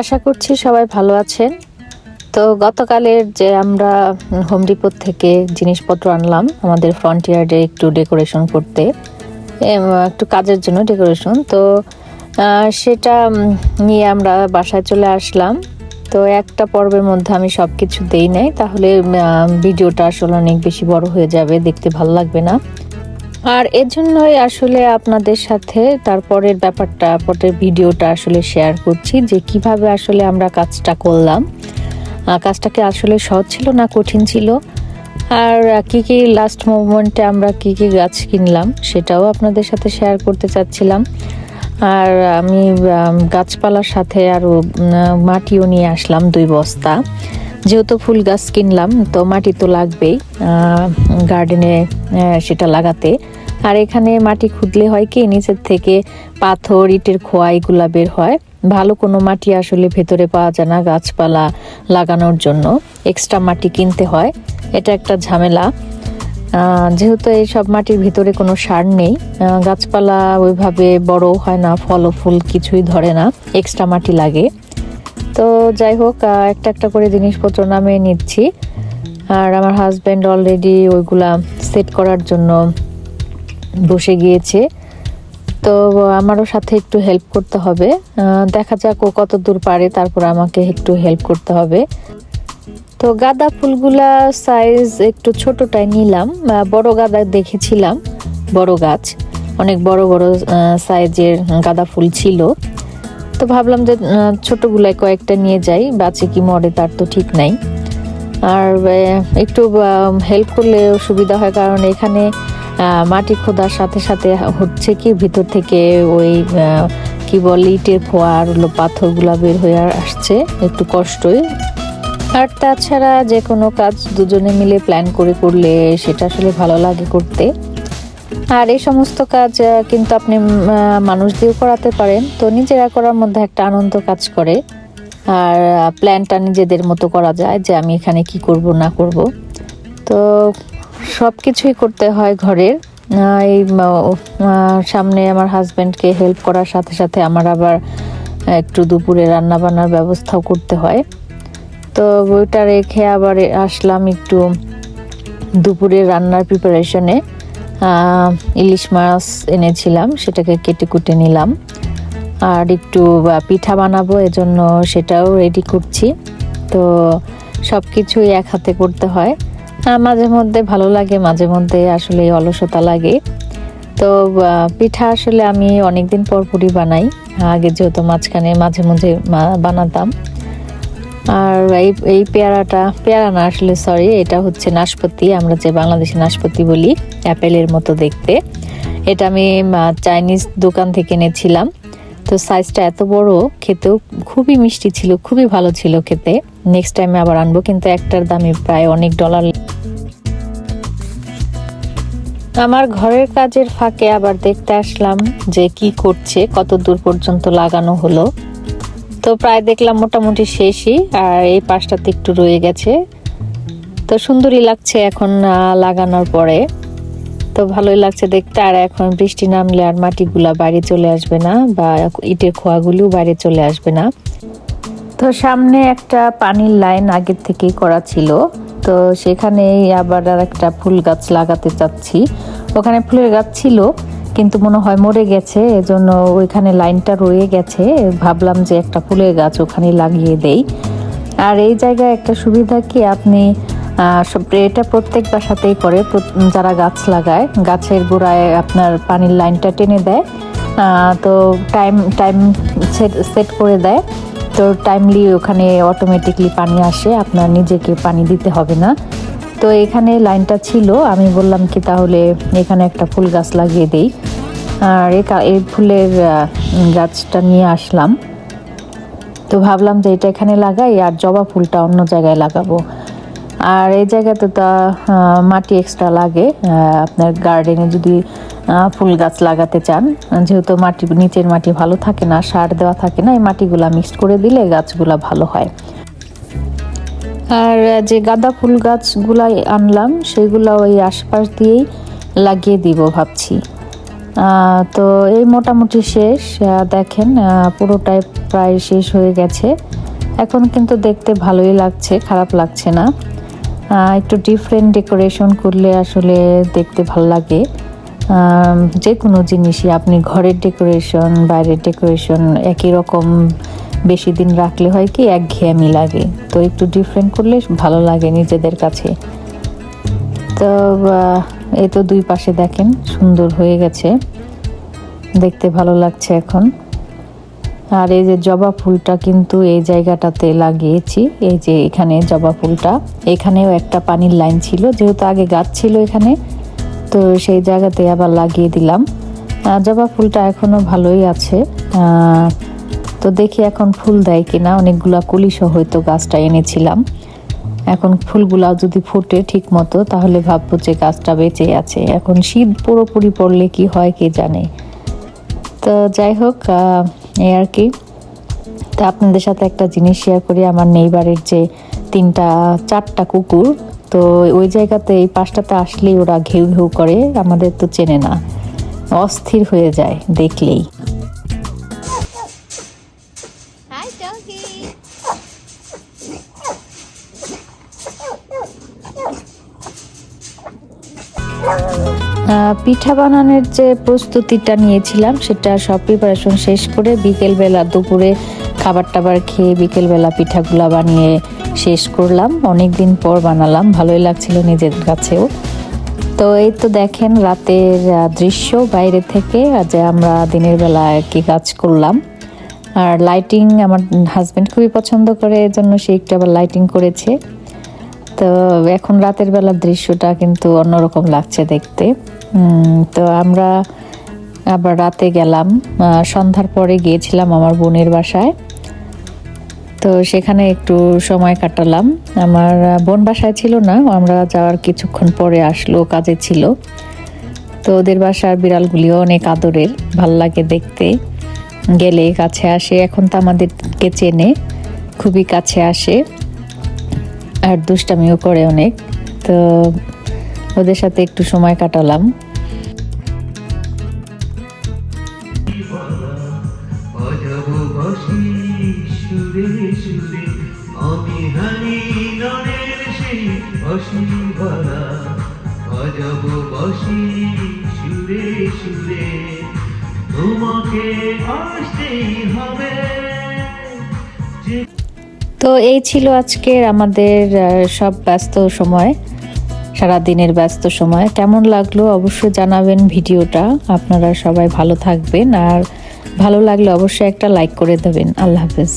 আশা করছি সবাই ভালো আছেন। তো গতকালের যে আমরা হোম ডিপোর থেকে জিনিসপত্র আনলাম, আমাদের ফ্রন্ট ইয়ার্ডে একটু ডেকোরেশন করতে একটু কাজের জন্য ডেকোরেশন তো সেটা নিয়ে আমরা বাসায় চলে আসলাম। তো একটা পর্বের মধ্যে আমি সব কিছু দেই নাই, তাহলে ভিডিওটা আসলে অনেক বেশি বড় হয়ে যাবে, দেখতে ভালো লাগবে না। আর এর জন্যই আসলে আপনাদের সাথে তারপরের ব্যাপারটা, পরের ভিডিওটা আসলে শেয়ার করছি যে কীভাবে আসলে আমরা কাজটা করলাম। কাজটাকে আসলে সহজ ছিল না কঠিন ছিল? আর কি কি লাস্ট মোমেন্টে আমরা কি কি গাছ কিনলাম সেটাও আপনাদের সাথে শেয়ার করতে চাচ্ছিলাম। আর আমি গাছপালার সাথে আরও মাটিও নিয়ে আসলাম দুই বস্তা। যেহেতু ফুল গাছ কিনলাম, তো মাটি তো লাগবেই গার্ডেনে সেটা লাগাতে। আর এখানে মাটি খুদলে হয় কি, নিচের থেকে পাথর, ইটের খোয়া এগুলা বের হয়। ভালো কোনো মাটি আসলে ভেতরে পাওয়া যায় না গাছপালা লাগানোর জন্য। এক্সট্রা মাটি কিনতে হয়, এটা একটা ঝামেলা। যেহেতু এই সব মাটির ভিতরে কোনো সার নেই গাছপালা ওইভাবে বড় হয় না ফল ফুল কিছুই ধরে না এক্সট্রা মাটি লাগে। তো যাই হোক একটা একটা করে জিনিসপত্র নামিয়ে নিচ্ছি। আর আমার হাজব্যান্ড অলরেডি ওইগুলা সেট করার জন্য বসে গিয়েছে। তো আমারও সাথে একটু হেল্প করতে হবে। দেখা যাক ও কত দূর পারে, তারপর আমাকে একটু হেল্প করতে হবে। তো গাঁদা ফুলগুলা সাইজ একটু ছোটটাই নিলাম। বড় গাঁদা দেখেছিলাম, বড় গাছ। অনেক বড় বড় সাইজের গাঁদা ফুল ছিল। তো ভাবলাম যে আহ, ছোটগুলাই কয়েকটা নিয়ে যাই বাচ্চা কি মরে তার তো ঠিক নাই। আর একটু হেল্প করলে সুবিধা হয় কারণ এখানে মাটি খোদার সাথে সাথে হচ্ছে কি ভিতর থেকে ওই কি বলে ইটের খোয়া আর হলো পাথরগুলা বের হয়ে আসছে একটু কষ্টই। আর তাছাড়া যে কোনো কাজ দুজনে মিলে প্ল্যান করে করলে সেটা আসলে ভালো লাগে করতে। আর এই সমস্ত কাজ কিন্তু আপনি মানুষ দিয়েও করাতে পারেন। তো নিজেরা করার মধ্যে একটা আনন্দ কাজ করে। আর প্ল্যানটা নিজেদের মতো করা যায় যে আমি এখানে কি করব, না করব। তো সব কিছুই করতে হয় ঘরের। এই সামনে আমার হাজব্যান্ডকে হেল্প করার সাথে সাথে আমার আবার একটু দুপুরে রান্না বান্নার ব্যবস্থাও করতে হয়। তো ওইটা রেখে আবার আসলাম একটু দুপুরে রান্নার প্রিপারেশনে ইলিশ মাছ এনেছিলাম, সেটাকে কেটে কুটে নিলাম। আর একটু পিঠা বানাবো, এজন্য সেটাও রেডি করছি। তো সব কিছুই এক হাতে করতে হয়। মাঝে মধ্যে ভালো লাগে, মাঝে মধ্যে আসলে অলসতা লাগে। তো পিঠা আসলে আমি অনেকদিন পর পরই বানাই। আগে যেহেতু মাঝখানে মাঝে মাঝে বানাতাম। আর এই এই পেয়ারাটা, পেয়ারা না আসলে সরি এটা হচ্ছে নাশপাতি, আমরা যে বাংলাদেশে নাশপাতি বলি, অ্যাপেলের মতো দেখতে। এটা আমি চাইনিজ দোকান থেকে এনেছিলাম। তো সাইজটা এত বড়, খেতেও খুবই মিষ্টি ছিল, খুবই ভালো ছিল খেতে। নেক্সট টাইমে আবার আনব, কিন্তু একটার দামই প্রায় অনেক ডলার আমার ঘরের কাজের ফাঁকে আবার দেখতে আসলাম যে কি করছে, কত দূর পর্যন্ত লাগানো হলো। তো প্রায় দেখলাম মোটামুটি শেষই, আর এই পাশটাতে একটু রয়ে গেছে। তো সুন্দরই লাগছে এখন লাগানোর পরে। তো ভালোই লাগছে দেখতে, আর এখন বৃষ্টি নামলে আর মাটিগুলা বাইরে চলে আসবে না, বা ইটের খোয়াগুলিও বাইরে চলে আসবে না। তো সামনে একটা পানির লাইন আগের থেকেই করা ছিল। তো সেখানেই আবার আর একটা ফুল গাছ লাগাতে চাচ্ছি। ওখানে ফুলের গাছ ছিল কিন্তু মনে হয় মরে গেছে, এজন্য ওইখানে লাইনটা রয়ে গেছে। ভাবলাম যে একটা ফুলের গাছ ওখানে লাগিয়ে দেই। আর এই জায়গায় একটা সুবিধা কি, আপনি এটা প্রত্যেক বাসাতেই করে যারা গাছ লাগায়, গাছের গোড়ায় আপনার পানির লাইনটা টেনে দেয় তো টাইম টাইম সেট করে দেয়। তো টাইমলি ওখানে অটোমেটিকলি পানি আসে, আপনার নিজেকে পানি দিতে হবে না। তো এখানে লাইনটা ছিল, আমি বললাম কি তাহলে এখানে একটা ফুল গাছ লাগিয়ে দেই। আর এই ফুলের গাছটা নিয়ে আসলাম। তো ভাবলাম যে এটা এখানে লাগাই, আর জবা ফুলটা অন্য জায়গায় লাগাবো। আর এই জায়গাতে তো মাটি এক্সট্রা লাগে। আপনার গার্ডেনে যদি ফুল গাছ লাগাতে চান, যেহেতু মাটি, নিচের মাটি ভালো থাকে না, সার দেওয়া থাকে না, এই মাটিগুলা মিক্সড করে দিলে গাছগুলা ভালো হয়। আর যে গাঁদা ফুল গাছগুলাই আনলাম, সেগুলো ওই আশপাশ দিয়েই লাগিয়ে দিব ভাবছি। তো এই মোটামুটি শেষ। দেখেন পুরোটাই প্রায় শেষ হয়ে গেছে। এখন কিন্তু দেখতে ভালোই লাগছে, খারাপ লাগছে না। একটু ডিফারেন্ট ডেকোরেশন করলে আসলে দেখতে ভালো লাগে। যে কোনো জিনিসই, আপনি ঘরের ডেকোরেশন বাইরের ডেকোরেশন একই রকম বেশি দিন রাখলে হয় কি, একঘেয়েমি লাগে। তো একটু ডিফারেন্ট করলে ভালো লাগে নিজেদের কাছে। তো এই তো দুই পাশে দেখেন, সুন্দর হয়ে গেছে। দেখতে ভালো লাগছে এখন। আর এই যে জবা ফুলটা কিন্তু এই জায়গাটাতে লাগিয়েছি। এই যে এখানে জবা ফুলটা। এখানেও একটা পানির লাইন ছিল, যেহেতু আগে গাছ ছিল এখানে। তো সেই জায়গাতে আবার লাগিয়ে দিলাম। জবা ফুলটা এখনও ভালোই আছে। তো দেখি এখন ফুল দেয় কিনা। অনেকগুলা কুলিশও হয়তো গাছটা এনেছিলাম। এখন ফুলগুলা যদি ফুটে ঠিক মতো তাহলে ভাববো যে গাছটা বেঁচে আছে। এখন শীত পুরোপুরি পড়লে কি হয় কে জানে। তো যাই হোক এই আর কি। তো আপনাদের সাথে একটা জিনিস শেয়ার করি। আমার নেইবারের যে তিনটা, চারটা কুকুর, তো ওই জায়গাতে এই পাশটাতে আসলেই ওরা ঘেউ ঘেউ করে। আমাদের তো চেনে না। অস্থির হয়ে যায় দেখলেই। পিঠা বানানোর যে প্রস্তুতিটা নিয়েছিলাম, সেটা সব প্রিপারেশন শেষ করে বিকেলবেলা দুপুরে খাবার টাবার খেয়ে বিকেলবেলা পিঠাগুলা বানিয়ে শেষ করলাম। অনেক দিন পর বানালাম, ভালোই লাগছিল নিজের কাছেও। তো এই তো দেখেন রাতের দৃশ্য বাইরে থেকে যে আমরা দিনের বেলা কি কাজ করলাম। আর লাইটিং আমার হাজব্যান্ড খুবই পছন্দ করে, এজন্য সে একটু আবার লাইটিং করেছে। তো এখন রাতের বেলার দৃশ্যটা কিন্তু অন্যরকম লাগছে দেখতে। তো আমরা আবার রাতে গেলাম। সন্ধ্যার পরে গিয়েছিলাম আমার বোনের বাসায়। তো সেখানে একটু সময় কাটালাম। আমার বোন বাসায় ছিল না, আমরা যাওয়ার কিছুক্ষণ পরে আসলো, কাজে ছিল। তো ওদের বাসার বিড়ালগুলিও অনেক আদরের, ভালো লাগে দেখতে। গেলে কাছে আসে, এখন তো আমাদেরকে চেনে, খুবই কাছে আসে। আর দুষ্টামিও করে অনেক। তো ওদের সাথে একটু সময় কাটালাম। অজব বসি সুরে তো এই ছিল আজকের আমাদের সব ব্যস্ত সময় সারা দিনের ব্যস্ত সময়। কেমন লাগল অবশ্যই জানাবেন ভিডিওটা। আপনারা সবাই ভালো থাকবেন আর ভালো লাগলে অবশ্যই একটা লাইক করে দেবেন। আল্লাহ হাফেজ।